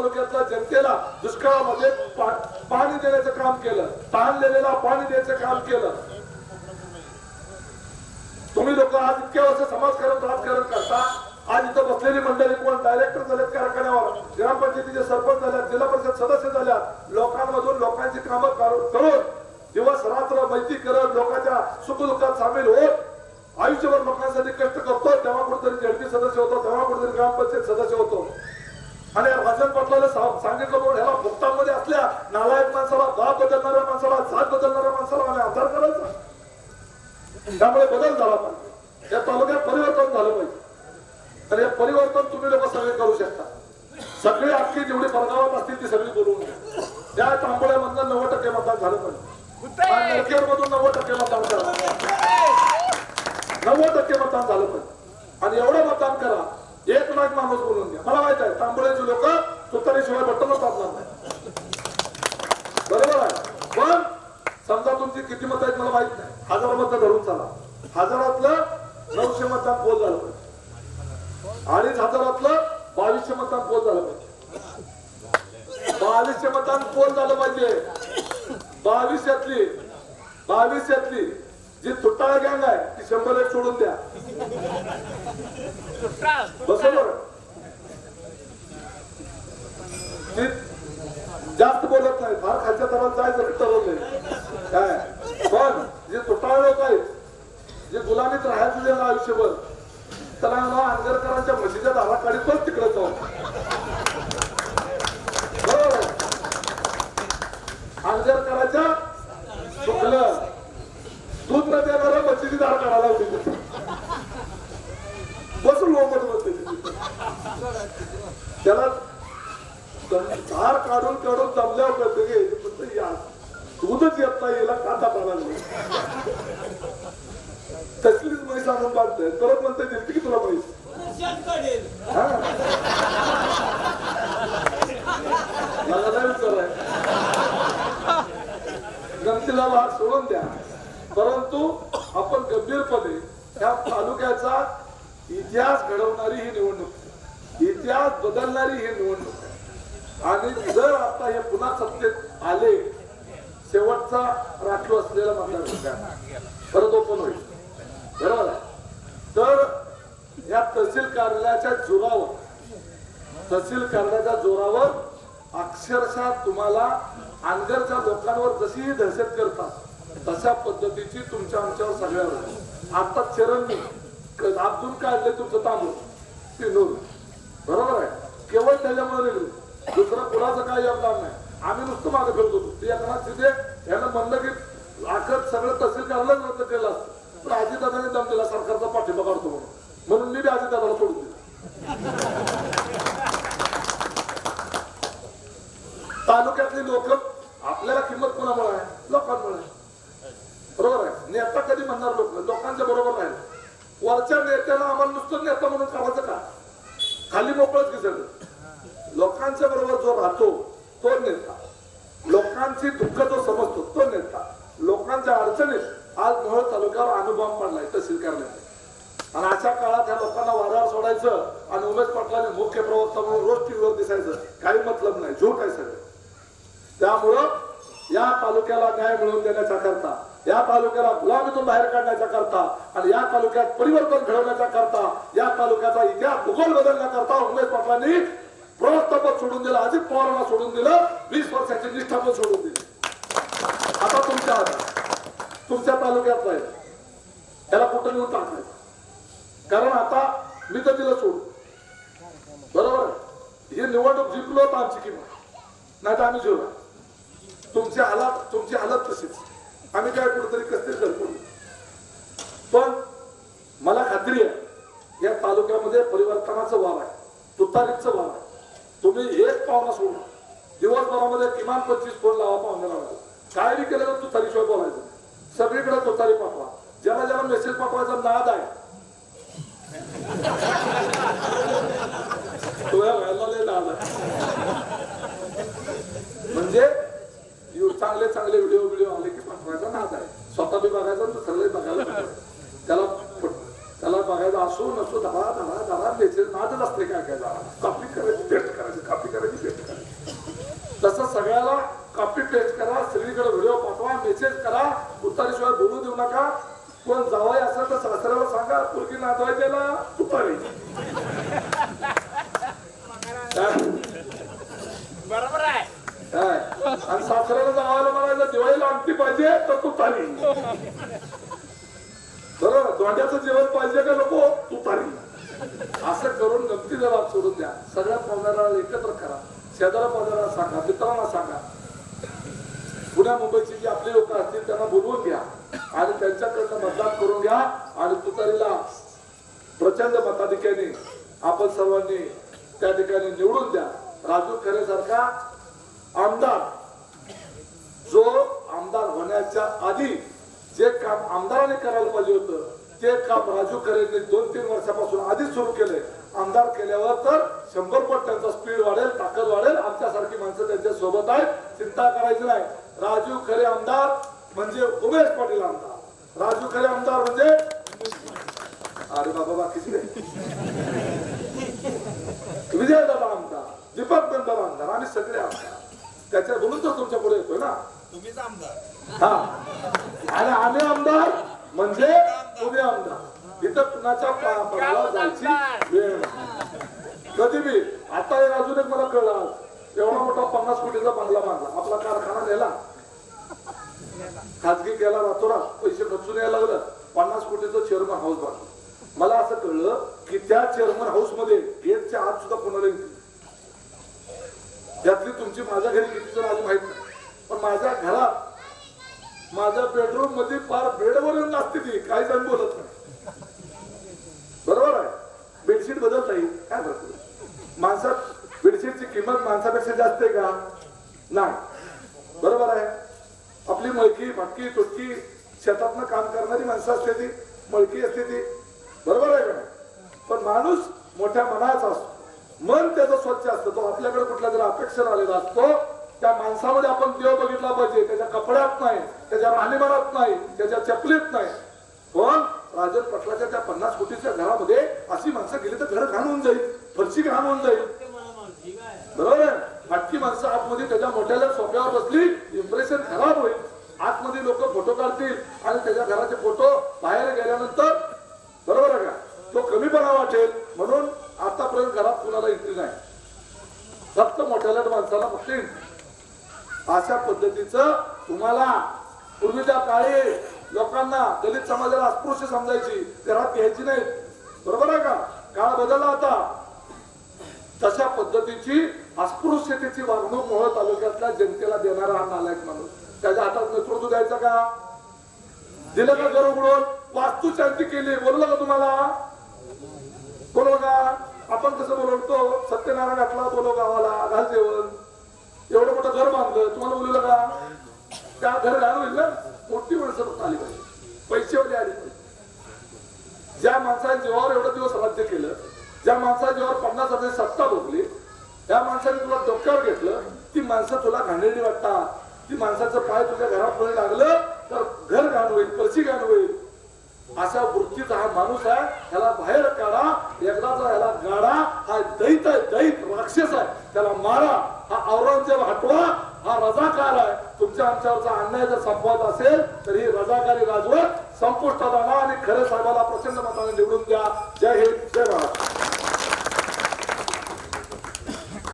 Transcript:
तालुक्यातल्या जनतेला दुष्काळामध्ये पाणी देण्याचं काम केलं. ताणलेलेला पाणी द्यायचं काम केलं. तुम्ही लोक आज इतक्या वर्ष समाजकारण राजकारण करता आज इथं बसलेली मंडळी कोण? डायरेक्टर झालेत कारखान्यावर. ग्रामपंचायतीचे सरपंच झाल्या जिल्हा परिषद सदस्य झाल्या लोकांमधून लोकांची कामं करून दिवस रात्र मैत्री करत लोकांच्या सुखदुःखात सामील होत आयुष्यभर लोकांसाठी कष्ट करतो तेव्हा कुठेतरी जेडपी सदस्य होतो तेव्हा कुठेतरी ग्रामपंचायत सदस्य होतो. आणि राजन पाटलाला सांगितलं म्हणून ह्याला भुक्तामध्ये असल्या नालायक माणसाला गाव बदलणाऱ्या माणसाला जात बदलणाऱ्या माणसाला आम्ही आधार करायचा. त्यामुळे बदल झाला पाहिजे. या तालुक्यात परिवर्तन झालं पाहिजे. आणि हे परिवर्तन तुम्ही लोक सगळे करू शकता. सगळी अख्खी जेवढी परगावात असतील ती सगळी बोलवून घ्या. त्या तांबोळ्यामधनं नव्वद टक्के मतदान झालं पाहिजे. मधून नव्वद टक्के मतदान करा. नव्वद टक्के मतदान झालं पाहिजे. आणि एवढं मतदान करा एक माणूस बोलून घ्या. मला माहीत आहे तांबोळ्याची लोक तुतारीशिवाय बटनच दाबणार नाही बरोबर आहे? पण समजा तुमची किती मत आहेत मला माहीत नाही. हजार मत धरून चाला. हजारातलं नऊशे मतदान पोल झालं पाहिजे. अडीच हजारातलं बावीसशे मतदान पोल झालं पाहिजे. बावीसशे मतदान पोल झालं पाहिजे. बावीसशेतली बावीसशेतली. जी तुटाळ गँग आहे ती शंभर एक सोडून द्या. बरोबर ती जास्त बोलत नाही फार खालच्या तरात जायचं ठरवलंय काय? पण जे तुटाळ लोक आहेत जे गुलामीत राहायचं जे ना आयुष्यभर त्याला ना आंगरकरांच्या म्हशीच्या दारा पण तिकडे जाऊ बरोबर आहे. आंगरकराच्या चुकलं. दूध न देणारा म्हशीची दार काढायला होती बसून लोमट बसते त्याला धार काढून काढून जमल्यावर कळतं की हे या दूधच येत नाही याला काथा पडायला तसलीच म्हैस आणून बांधतंय परत म्हणता दिलती की तुला म्हैस मला नाही विचार गमतीला भाग सोडून द्या. परंतु आपण गंभीरपणे या तालुक्याचा इतिहास घडवणारी ही निवडणूक. इतिहास बदलणारी ही निवडणूक. आणि जर आता हे पुन्हा सत्तेत आले. शेवटचा राखीव असलेला मतदारसंघ परत ओपन होईल. बरोबर आहे? तर या तहसील कार्यालयाच्या जोरावर तहसील कार्यालयाच्या जोरावर अक्षरशः तुम्हाला आंगरच्या लोकांवर जशी दहशत करतात तशा पद्धतीची तुमच्या आमच्यावर सगळ्यावर आता चरणी क- काढले तुमचं तांबूळ पिनूर बरोबर आहे? केवळ त्याच्यामुळे दुसरं कुणाचं काही योगदान नाही. आम्ही नुसतं मागं फिरत होतो. ते एकनाथ तिथे यांना म्हणलं की आखत सगळं तहसील कार्यालय रद्द केलं असतं. पण अजितदादाने दम दिला सरकारचा पाठिंबा काढतो म्हणून. म्हणून मी बी अजितदादाला सोडून दिलं. तालुक्यातली लोक आपल्याला किंमत कोणामुळे आहे? लोकांमुळे आहे. बरोबर आहे? नेता कधी म्हणणार लोक? लोकांच्या बरोबर नाही वरच्या नेत्याला आम्हाला नुसतं नेता म्हणून काढायचं का? खाली मोकळच दिसत लोकांच्या बरोबर जो राहतो तो नेता. लोकांची दुःख जो समजतो तो नेता. लोकांच्या अडचणीत आज मोहोळ तालुक्यावर अनुभव पडलाय तहसील करण्याचा आणि अशा काळात ह्या लोकांना वाऱ्यावर सोडायचं आणि उमेश पाटलाने मुख्य प्रवक्ता म्हणून रोज टीव्हीवर दिसायचं. काही मतलब नाही झूट आहे सगळं. त्यामुळं या तालुक्याला न्याय मिळवून देण्याच्या करता या तालुक्याला गुलामीतून बाहेर काढण्याच्या करता आणि या तालुक्यात परिवर्तन घडवण्याच्या करता या तालुक्याचा इतिहास भूगोल बदलण्याकरता उमेश पाटलांनी प्रवस्थापद सोडून दिलं अजित पवारांना सोडून दिलं वीस वर्षाची निष्ठा पण सोडून दिली. आता तुमच्या तुमच्या तालुक्यात राहील त्याला कुठं नेऊन टाकणार कारण आता मी तर तिला सोडू. बरोबर हे ही निवडणूक जिंकलो तर आमची किंमत. नाही तर आम्ही जेवला तुमची हालात तुमची हालत तशीच. आम्ही काय कुठेतरी कसतरी धडपडू पण मला खात्री आहे या तालुक्यामध्ये परिवर्तनाचं वाव आहे. तुतारीचं वाव आहे. तुम्ही एक पाहुणा सोडून दिवसभरामध्ये किमान पंचवीस फोन लावा पाहुण्याला काय बी केलं तर तुतारीशिवाय बोलायचं सगळीकडे तुतारी पाठवा. ज्याला ज्याला मेसेज पाठवायचा नाद आहे. नाद आहे. म्हणजे चांगले चांगले व्हिडिओ व्हिडिओ आले की पाठवायचा नाद आहे. स्वतः बी बघायचा आणि बघायला त्याला त्याला बघायचं असो नसो धडा धडा धडा मेसेज नादच असते काय काय कॉपी करायची करायची तुतारीशिवाय बोलू देऊ नका. कोण जावाय असेल तर सासऱ्याला सांगा पुरकी नातवाय त्याला काय? बरोबर आहे? आणि सासऱ्याला जावायला म्हणायचं दिवाळीला अंगठी पाहिजे तर तुतारी बरोबर दोंड्याचं जेवण पाहिजे का नको? तुतारी असं करून गमती जरा सोडून द्या. सगळ्या पाहुण्याला एकत्र करा. शेजारा पाहुण्याला सांगा मित्रांना सांगा. पुण्या मुंबईचे जी आपली लोक असतील त्यांना बोलवून घ्या. आणि त्यांच्याकडनं मतदान करून घ्या. आणि तुतारीला प्रचंड मताधिक्याने आपण सर्वांनी त्या ठिकाणी निवडून द्या. राजू खरे सारखा आमदार. जो आमदार होण्याच्या आधी जे काम आमदाराने करायला पाहिजे होतं ते काम राजू खरेने दोन तीन वर्षापासून आधीच सुरू केलंय आमदार केल्यावर तर शंभर पट त्यांचा स्पीड वाढेल ताकद वाढेल. आमच्यासारखी माणसं त्यांच्यासोबत आहेत. चिंता करायची नाही. राजू खरे आमदार म्हणजे उमेश पाटील आमदार. राजू खरे आमदार म्हणजे अरे बाबा बाकीची नाही विजय दादा आमदार दीपक बंदर आमदार आम्ही सगळे आमदार. त्याच्या म्हणून तर तुमच्यापुढे येतोय ना? तुम्हीच आमदार. हा. आणि आम्ही आमदार म्हणजे तुम्ही आमदार. इथं कुणाच्या पा- पदाला जायची वेळ नाही. कधी बी. आता एक अजून एक मला कळलं आज. एवढा मोठा पन्नास कोटीचा बंगला बांधला. आपला कारखाना नेला. खाजगी केला रातोरात. पैसे खर्चून यायला लागलं. पन्नास कोटीचं चेअरमन हाऊस बांधलं. मला असं कळलं की त्या चेअरमन हाऊसमध्ये गेटच्या आत सुद्धा कोणाला. त्यातली तुमची माझ्या घरी किती जण आली माहीत नाही. पण माझ्या घरात माझ्या बेडरूममध्ये फार बेडवर येऊन असते ती. काही जण बोलत नाही. बरोबर आहे? बेडशीट बदलता येईल. काय बरोबर माणसात बेडशीटची किंमत माणसापेक्षा जास्त आहे का? नाही. बरोबर आहे? आपली मळकी भटकी तुटकी शेतातनं काम करणारी माणसं असते ती. मळकी असते ती. बरोबर आहे का पण माणूस मोठ्या मनाचा असतो. मन त्याचं स्वच्छ असतं. तो आपल्याकडे कुठला तरी अपेक्षा आलेला असतो. त्या माणसामध्ये आपण देव बघितला पाहिजे. त्याच्या कपड्यात नाही त्याच्या राहणीमानात नाही त्याच्या चपलीत नाही. पण राजन पटलाच्या त्या पन्नास कोटीच्या घरामध्ये अशी माणसं गेली तर घर घाण होऊन जाईल फरशी घाण होऊन जाईल. बरोबर आहे फाटकी माणसं आतमध्ये त्याच्या मोठ्याला सोप्यावर बसली इम्प्रेशन खराब होईल. आतमध्ये लोक फोटो काढतील आणि त्याच्या घराचे फोटो बाहेर गेल्यानंतर बरोबर आहे का? तो कमीपणा वाटेल. म्हणून आतापर्यंत घरात कुणाला एंट्री नाही. फक्त मोठ्याला माणसाला फक्त एंट्री अशा पद्धतीचं तुम्हाला पूर्वीच्या काळी लोकांना दलित समाजाला अस्पृश्य समजायची घरात घ्यायची नाही बरोबर आहे का? काळ बदलला आता. तशा पद्धतीची अस्पृश्यतेची वागणूक मोहोळ तालुक्यातल्या जनतेला देणारा हा नालायक माणूस. त्याच्या हातात नेतृत्व द्यायचं का? दिलं का घर उघडून? वास्तू शांती केली. बोललं का तुम्हाला? बोलव का? आपण कसं बोलवतो सत्यनारायण घातला बोलव गावाला. घाल जेवण घर बांधलं तुम्हाला बोलवलं का त्या घर घाल होईल ना मोठी माणसं फक्त आली पाहिजे. पैसेवाली आली पाहिजे. ज्या माणसाने जीवावर एवढं दिवस राज्य केलं ज्या माणसाने जेव्हा पन्नास हजार सत्ता भोगली त्या माणसाने तुला डोक्यावर घेतलं ती माणसं तुला घाणेरडी वाटतात. ती माणसाचं पाय तुझ्या घरापुढे लागलं तर घर घाण होईल पर्ची घाण होईल. अशा वृत्तीचा हा माणूस आहे ह्याला बाहेर काढा एकदाचा ह्याला गाडा हा दैत आहे दैत राक्षस आहे. त्याला मारा हा औरंगजेब हटवा हा रजाकार आहे. तुमच्या आमच्यावरचा अन्याय जर संपवायचा असेल तर ही रजाकारी राजवट संपुष्टात आणा आणि खरे साहेबाला प्रचंड मताने निवडून द्या. जय हिंद जय महाराष्ट्र.